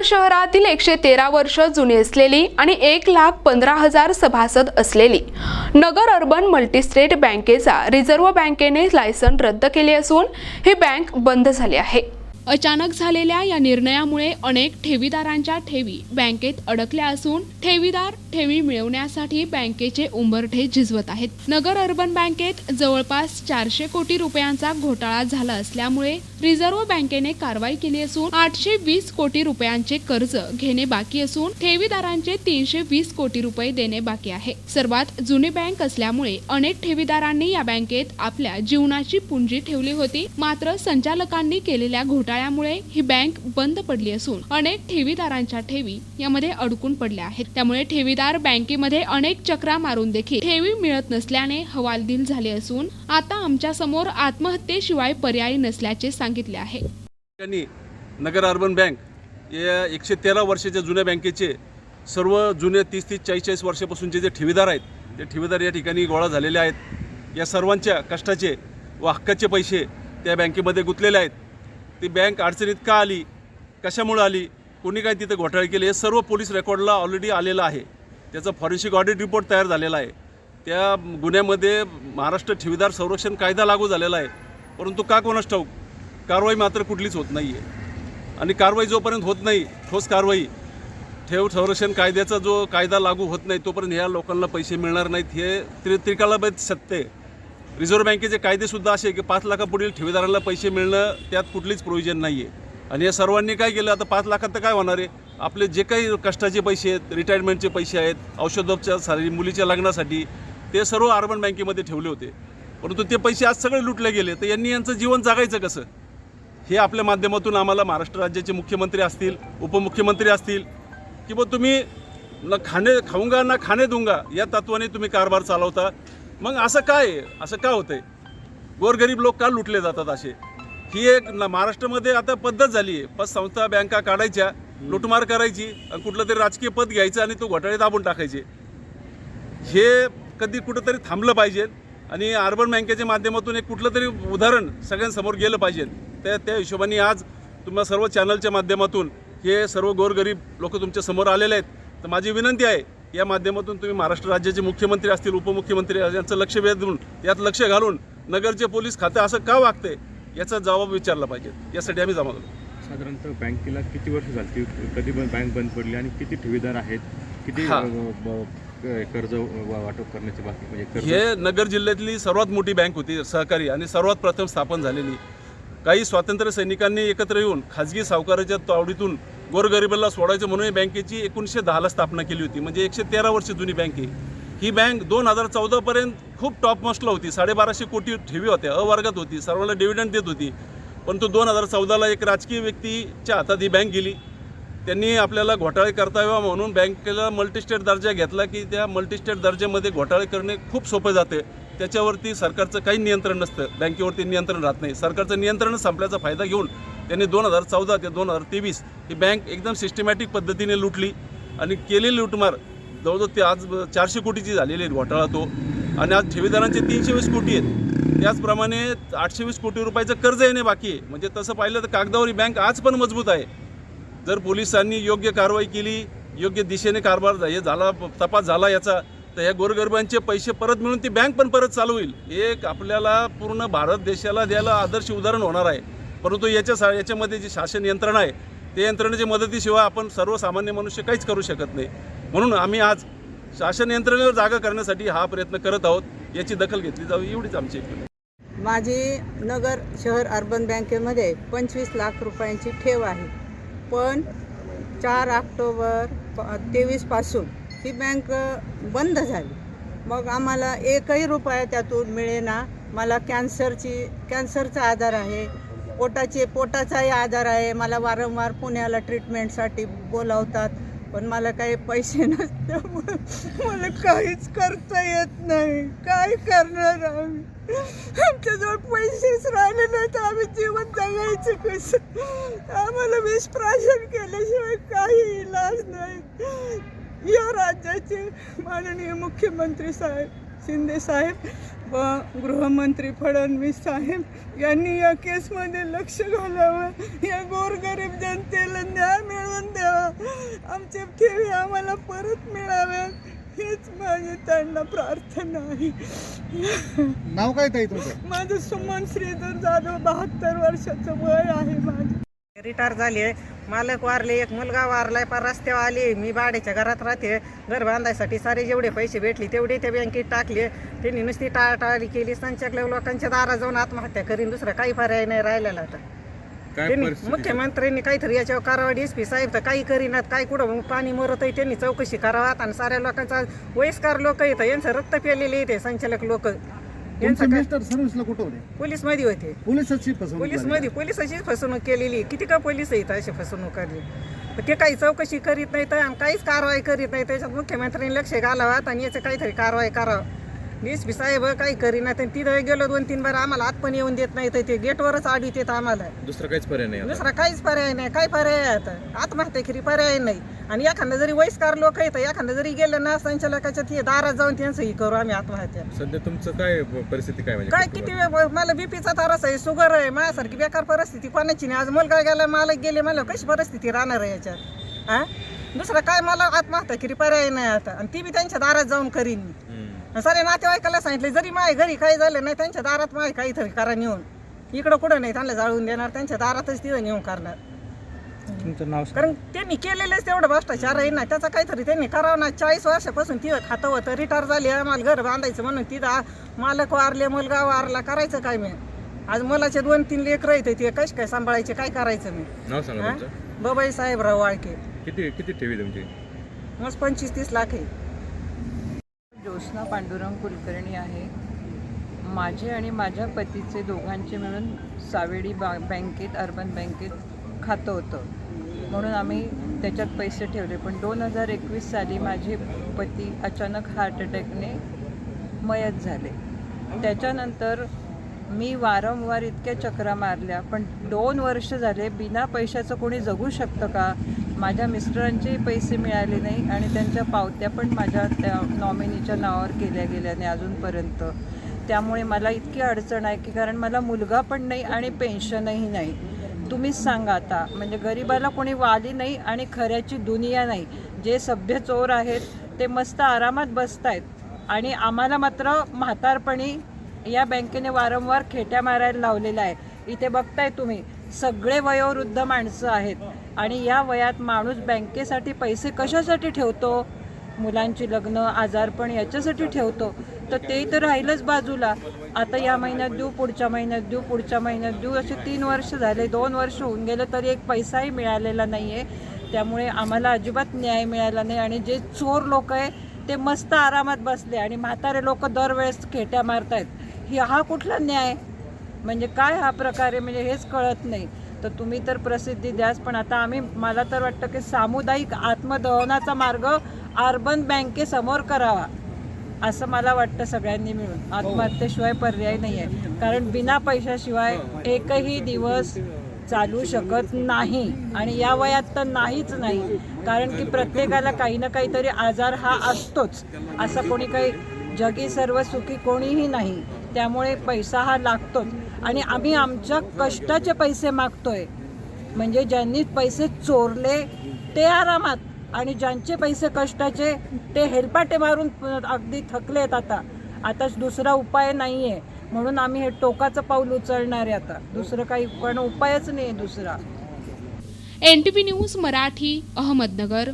नगर शहरातील एकशे तेरा वर्ष जुनी असलेली आणि एक लाख पंधरा हजार सभासद असलेली नगर अर्बन मल्टीस्टेट बँकेचा रिझर्व्ह बँकेने लायसन रद्द केले असून ही बँक बंद झाली आहे. अचानक झालेल्या या निर्णयामुळे अनेक ठेवीदारांच्या ठेवी बँकेत अडकल्या असून ठेवीदार ठेवी मिळवण्यासाठी बँकेचे उंबरठे झिजवत आहेत. नगर अर्बन बँकेत जवळपास चारशे कोटी रुपयांचा घोटाळा झाला असल्यामुळे रिझर्व्ह बँकेने कारवाई केली असून आठशे वीस कोटी रुपयांचे कर्ज घेणे बाकी असून ठेवीदारांचे तीनशे वीस कोटी रुपये देणे बाकी आहे. सर्वात जुनी बँक असल्यामुळे अनेक ठेवीदारांनी या बँकेत आपल्या जीवनाची पुंजी ठेवली होती. मात्र संचालकांनी केलेल्या घोटाळ्यामुळे ही बँक बंद पडली असून अनेक ठेवीदारांच्या ठेवी यामध्ये अडकून पडल्या आहेत. त्यामुळे ठेवीदार बँकेमध्ये अनेक चक्रा मारून देखील ठेवी मिळत नसल्याने हवालदिल झाले असून आता आमच्यासमोर आत्महत्येशिवाय पर्याय नसल्याचे सांगितले आहे. ठिकाणी नगर अर्बन बँक या एकशे तेरा वर्षाच्या जुन्या बँकेचे सर्व जुने तीस तीस चाळीस चाळीस वर्षापासूनचे जे ठेवीदार आहेत ते ठेवीदार या ठिकाणी गोळा झालेले आहेत या सर्वांच्या कष्टाचे व हक्काचे पैसे त्या बँकेमध्ये गुंतलेले आहेत. ती बँक अडचणीत का आली? कशामुळे आली? कोणी काय तिथे घोटाळे केले? हे सर्व पोलीस रेकॉर्डला ऑलरेडी आलेलं आहे. त्याचा फॉरेन्सिक ऑडिट रिपोर्ट तयार झालेला आहे. त्या गुन्ह्यामध्ये महाराष्ट्र ठेवीदार संरक्षण कायदा लागू झालेला आहे. परंतु का कोणास ठाऊक? कारवाई मात्र कुठलीच होत नाही आहे आणि कारवाई जोपर्यंत होत नाही ठोस कारवाई ठेव संरक्षण कायद्याचा जो कायदा लागू होत नाही तोपर्यंत ह्या लोकांना पैसे मिळणार नाहीत. हे त्रि त्रिकालाबद्ध सत्य आहे. रिझर्व्ह बँकेचे कायदेसुद्धा असे की पाच लाखापुढील ठेवीदाराला पैसे मिळणं त्यात कुठलीच प्रोव्हिजन नाही आहे आणि या सर्वांनी काय केलं? आता पाच लाखात तर काय होणार आहे? आपले जे काही कष्टाचे पैसे आहेत रिटायरमेंटचे पैसे आहेत औषधोपचारासाठी मुलीच्या लग्नासाठी ते सर्व अर्बन बँकेमध्ये ठेवले होते. परंतु ते पैसे आज सगळे लुटले गेले. तर यांनी यांचं जीवन जगायचं कसं? हे आपल्या माध्यमातून आम्हाला महाराष्ट्र राज्याचे मुख्यमंत्री असतील उपमुख्यमंत्री असतील की तुम्ही न खाणे खाऊंगा ना खाणे दूंगा या तत्वाने तुम्ही कारभार चालवता मग असं काय असं का होतंय? गोरगरीब लोक का लुटले जातात असे? ही एक न- महाराष्ट्रामध्ये आता पद्धत झाली आहे. पतसंस्था बँका काढायच्या लुटमार करायची आणि कुठलं तरी राजकीय पद घ्यायचं आणि तो घोटाळे दाबून टाकायचे. हे कधी कुठंतरी थांबलं पाहिजे आणि अर्बन बँकेच्या माध्यमातून एक कुठलं तरी उदाहरण सगळ्यांसमोर गेलं पाहिजे. त्या त्या हिशोबाने आज तुम्हा सर्व चॅनलच्या माध्यमातून हे सर्व गोरगरीब लोक तुमच्यासमोर आलेले आहेत. तर माझी विनंती आहे या माध्यमातून तुम्ही महाराष्ट्र राज्याचे मुख्यमंत्री असतील उपमुख्यमंत्री यांचं लक्ष वेधून यात लक्ष घालून नगरचे पोलीस खाते असं का वागते याचा जबाब विचारला पाहिजे. यासाठी आम्ही जमा करतो. साधारणतः बँकेला किती वर्ष झाली? कधी पण बँक बंद पडली आणि किती ठेवीदार आहेत? किती कर्ज वाटप करण्याचे बाकी म्हणजे हे नगर जिल्ह्यातली सर्वात मोठी बँक होती सहकारी आणि सर्वात प्रथम स्थापन झालेली. काही स्वातंत्र्य सैनिकांनी एकत्र येऊन खाजगी सावकाराच्या तावडीतून गोरगरिबाला सोडायचं म्हणून बँकेची एकोणीसशे दहाला स्थापना केली होती. म्हणजे एकशे तेरा वर्ष जुनी बँक आहे. ही बँक दोन हजार चौदापर्यंत खूप टॉप मोस्टला होती. साडेबाराशे कोटी ठेवी होत्या. अवर्गात होती. सर्वांना डिव्हिडंड देत होती. परंतु दोन हजार चौदाला एक राजकीय व्यक्तीच्या हातात ही बँक गेली. त्यांनी आपल्याला घोटाळे करता यावा म्हणून बँकेला मल्टीस्टेट दर्जा घेतला की त्या मल्टीस्टेट दर्जामध्ये घोटाळे करणे खूप सोपे जाते. त्याच्यावरती सरकारचं काही नियंत्रण नसतं. बँकेवरती नियंत्रण राहत नाही. सरकारचं नियंत्रण संपल्याचा फायदा घेऊन त्यांनी दोन हजार चौदा ते दोन हजार तेवीस ही बँक एकदम सिस्टमॅटिक पद्धतीने लुटली आणि केलेली लुटमार जवळजवळ ते आज चारशे कोटीची झालेली आहे घोटाळा तो. आणि आज ठेवीदारांचे तीनशे वीस कोटी आहेत. त्याचप्रमाणे आठशे वीस कोटी रुपयाचं कर्ज येणे बाकी आहे. म्हणजे तसं पाहिलं तर कागदावर ही बँक आज पण मजबूत आहे. जर पोलिसांनी योग्य कारवाई केली योग्य दिशेने कारभार हे झाला तपास झाला याचा तर या गोरगरिबांचे पैसे परत मिळून ती बँक पण परत चालू होईल. एक आपल्याला पूर्ण भारत देशाला द्यायला आदर्श उदाहरण होणार आहे. परंतु याच्या सा याच्यामध्ये जी शासन यंत्रणा आहे ते यंत्रणेच्या मदतीशिवाय आपण सर्वसामान्य मनुष्य काहीच करू शकत नाही. म्हणून आम्ही आज शासन यंत्रणेवर जागा करण्यासाठी हा प्रयत्न करत आहोत याची दखल घेतली जावी एवढीच आमची माझी नगर शहर अर्बन बँकेमध्ये पंचवीस लाख रुपयांची ठेव आहे. पण चार ऑक्टोबर तेवीसपासून ही बँक बंद झाली. मग आम्हाला एकही रुपया त्यातून मिळेना. मला कॅन्सरची कॅन्सरचा आजार आहे. पोटाचे पोटाचाही आजार आहे. मला वारंवार पुण्याला ट्रीटमेंटसाठी बोलावतात पण मला काही पैसे नसल्यामुळे मला काहीच करता येत नाही. काय करणार आम्ही? आमच्याजवळ पैसेच राहिले नाही तर आम्ही जीवन जगायचं कसं? आम्हाला विष प्राशन केल्याशिवाय काही इलाज नाही. या राज्याचे माननीय मुख्यमंत्री साहेब शिंदे साहेब व गृहमंत्री फडणवीस साहेब यांनी या केसमध्ये लक्ष घालावं. या गोरगरीब जनतेला न्याय मिळवून द्यावा. आमचे ठेवी आम्हाला परत मिळाव्यात हीच माझी त्यांना प्रार्थना आहे. नाव काय ताई तुमचं? माझं सुमन श्रीधर जाधव बहात्तर वर्षाचं वय आहे माझं. रिटायर झाले मालक वारले एक मुलगा वारलाय पार रस्त्यावर आले. मी भाड्याच्या घरात राहते. घर बांधायसाठी सारे जेवढे पैसे भेटले तेवढे त्या बँकेत टाकले. त्यांनी नुसती टाळाटाळी केली. संचकल्या लोकांच्या दारा जाऊन आत्महत्या करीन. दुसरं काही पर्याय नाही राहिलेला आता. त्यांनी मुख्यमंत्र्यांनी काहीतरी याच्यावर करावं डी एस पी साहेब तर काही करीनात काय कुठं पाणी मरत आहे त्यांनी चौकशी करावात आणि साऱ्या लोकांचा वयस्कर लोक येतं यांचं रक्त पेलेले येते संचालक लोक. तुमचे काय मिस्टर सर्व्हिसला कुठं होते? पोलीसमध्ये होते. पोलिसाची फसवणूक पोलीस झाली. मध्ये पोलिसाची फसवणूक केलेली. किती का पोलीस आहेत अशी फसवणूक करली? पण ते काही चौकशी करीत नाही तर काहीच कारवाई करीत नाही त्याच्यात मुख्यमंत्र्यांनी लक्ष घालावात आणि याचं काहीतरी कारवाई करावं. वीस बी साहेब काही करीना तर तिथं गेलो दोन तीन बार आम्हाला आत पण येऊन देत नाही तर ते गेटवरच आडीत येत आम्हाला. दुसरं काहीच पर्याय नाही आता. दुसरा काहीच पर्याय नाही काय पर्याय आहे आता? आत्महत्या खरी पर्याय नाही. आणि एखादा जरी वयस्कार लोक आहेत एखादा जरी गेलं ना संचालकाच्या ते दारात जाऊन त्यांचं ही करू आम्ही आत्महत्या. सध्या तुमचं काय परिस्थिती काय म्हणजे? काय किती वेळ मला बीपीचा त्रास आहे शुगर आहे माझ्यासारखी बेकार परिस्थिती कोणाची नाही. आज मुलगा गेला मालक गेले मला कशी परिस्थिती राहणार आहे याच्यात? हा दुसरं काय मला आत्महत्या किती पर्याय नाही आता. आणि ती बी त्यांच्या दारात जाऊन करीन मी. हम्म. सारे नातेवाईकाला सांगितले जरी माझ्या घरी काही झालं नाही त्यांच्या दारात माझ्या काहीतरी करा नेऊन. इकडं कुठं नाही त्यांना जाळून देणार त्यांच्या दारातच तिथं नेऊन करणार. तुमचं नाव कारण त्यांनी केलेलेच तेवढं भ्रष्टाचार आहे ना त्याचा काहीतरी त्यांनी करावं ना. चाळीस वर्षापासून तिथं खातं होतं रिटायर झाली आम्हाला घर बांधायचं म्हणून तिथं आ- मालक वारले मुलगा वारला करायचं काय मी? आज मुलाचे दोन तीन लेकरं येते ते कसे काय सांभाळायचे काय करायचं मी? नाव सांगा हा? तुमचं. बबाई साहेबराव वाळके. किती किती ठेवी तुमची? मग पंचवीस तीस लाख आहे. ज्योत्स्ना पांडुरंग कुलकर्णी आहे. माझे आणि माझ्या पतीचे दोघांचे मिळून सावेडी बा बँकेत अर्बन बँकेत खातं होतं. म्हणून आम्ही त्याच्यात पैसे ठेवले. पण दोन हजार एकवीस साली माझे पती अचानक हार्ट अटॅकने मयत झाले. त्याच्यानंतर मी वारंवार इतक्या चक्रा मारल्या. पण दोन वर्ष झाले बिना पैशाचं कोणी जगू शकतं का? माझ्या मिस्टरांचेही पैसे मिळाले नाही आणि त्यांच्या पावत्या पण माझ्या त्या नॉमिनीच्या नावावर केल्या गेल्या नाही अजूनपर्यंत. त्यामुळे मला इतकी अडचण आहे की कारण मला मुलगा पण नाही आणि पेन्शनही नाही. तुम्हीच सांगा आता. म्हणजे गरिबाला कोणी वाली नाही आणि खऱ्याची दुनिया नाही. जे सभ्य चोर आहेत ते मस्त आरामात बसत आहेत आणि आम्हाला मात्र म्हातारपणी या बँकेने वारंवार खेट्या मारायला लावलेल्या आहे. इथे बघताय तुम्ही. सगळे वयोवृद्ध माणसं आहेत. आणि या वयात माणूस बँकेसाठी पैसे कशासाठी ठेवतो? मुलांची लग्न आजारपण याच्यासाठी ठेवतो. तर ते तर राहिलंच बाजूला. आता या महिन्यात देऊ पुढच्या महिन्यात देऊ पुढच्या महिन्यात देऊ असे तीन वर्ष झाले. दोन वर्ष होऊन गेले तरी एक पैसाही मिळालेला नाही आहे त्यामुळे आम्हाला अजिबात न्याय मिळाला नाही. आणि जे चोर लोक आहे ते मस्त आरामात बसले. आणि म्हातारे लोक दरवेळेस खेट्या मारत ही हा कुठला न्याय? म्हणजे काय हा प्रकार आहे? म्हणजे हेच कळत नाही. तर तुम्ही तर प्रसिद्धी द्याच पण आता आम्ही मला तर वाटतं की सामुदायिक आत्मदहनाचा मार्ग अर्बन बँकेसमोर करावा असं मला वाटतं सगळ्यांनी मिळून. आत्महत्येशिवाय पर्याय नाही आहे कारण बिना पैशाशिवाय एकही दिवस चालू शकत नाही. आणि या वयात तर नाहीच नाही. कारण की प्रत्येकाला काही ना काहीतरी आजार हा असतोच. असं कोणी काही जगी सर्व सुखी कोणीही नाही. त्यामुळे पैसा हा लागतोच. आणि आम्ही आमच्या कष्टाचे पैसे मागतोय. म्हणजे ज्यांनी पैसे चोरले ते आरामात आणि ज्यांचे पैसे कष्टाचे ते हेलपाटे मारून अगदी थकलेत आता. आता दुसरा उपाय नाही आहे म्हणून आम्ही हे टोकाचं पाऊल उचलणार आहे आता. दुसरं काही पण उपायच नाही आहे दुसरा. N T P news Marathi Ahmednagar.